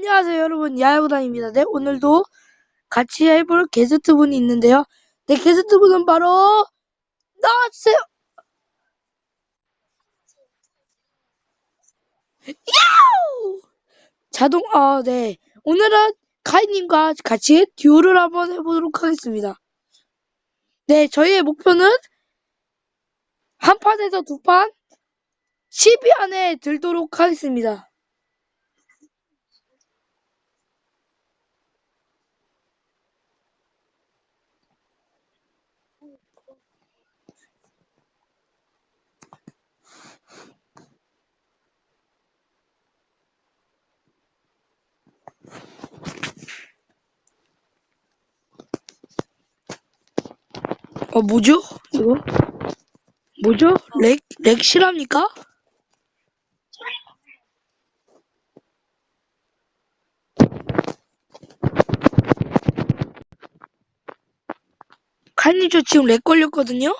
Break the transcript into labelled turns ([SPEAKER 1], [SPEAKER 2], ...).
[SPEAKER 1] 안녕하세요 여러분 야구단입니다. 네 오늘도 같이 해볼 게스트분이 있는데요. 네 게스트분은 바로 나와주세요. 야우! 자동 아네 오늘은 카이님과 같이 듀오를 한번 해보도록 하겠습니다. 네 저희의 목표는 한 판에서 두판 10위 안에 들도록 하겠습니다. 어 뭐죠 이거? 뭐죠? 렉, 렉 실합니까? 저 지금 렉 걸렸거든요?